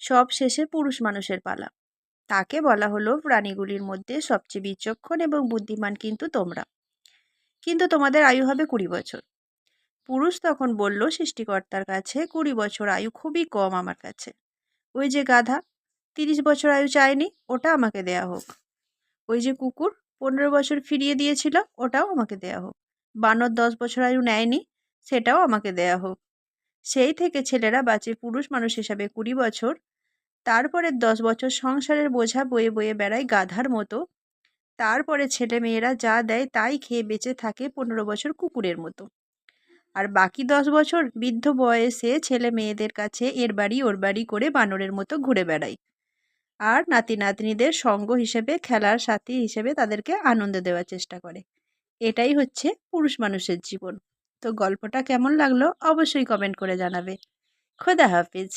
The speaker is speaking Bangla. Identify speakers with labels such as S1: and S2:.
S1: সব শেষে পুরুষ মানুষের পালা। তাকে বলা হলো প্রাণীগুলির মধ্যে সবচেয়ে বিচক্ষণ এবং বুদ্ধিমান কিন্তু তোমরা। কিন্তু তোমাদের আয়ু হবে কুড়ি বছর। পুরুষ তখন বলল, সৃষ্টিকর্তার কাছে কুড়ি বছর আয়ু খুবই কম আমার কাছে। ওই যে গাধা, তিরিশ বছর আয়ু চায়নি, ওটা আমাকে দেয়া হোক। ওই যে কুকুর, পনেরো বছর ফিরিয়ে দিয়েছিল, ওটাও আমাকে দেয়া হোক। বানর দশ বছর আয়ু নেয়নি, সেটাও আমাকে দেয়া হোক। সেই থেকে ছেলেরা বাঁচে পুরুষ মানুষ হিসাবে কুড়ি বছর। তারপরে দশ বছর সংসারের বোঝা বয়ে বয়ে বেড়ায় গাধার মতো। তারপরে ছেলে মেয়েরা যা দেয় তাই খেয়ে বেঁচে থাকে পনেরো বছর কুকুরের মতো। আর বাকি দশ বছর বৃদ্ধ বয়সে ছেলে মেয়েদের কাছে এর বাড়ি ওর বাড়ি করে বানরের মতো ঘুরে বেড়ায়। আর নাতি নাতনিদের সঙ্গ হিসেবে, খেলার সাথী হিসেবে তাদেরকে আনন্দ দেওয়ার চেষ্টা করে। এটাই হচ্ছে পুরুষ মানুষের জীবন। তো গল্পটা কেমন লাগল অবশ্যই কমেন্ট করে জানাবে। খোদা হাফিজ।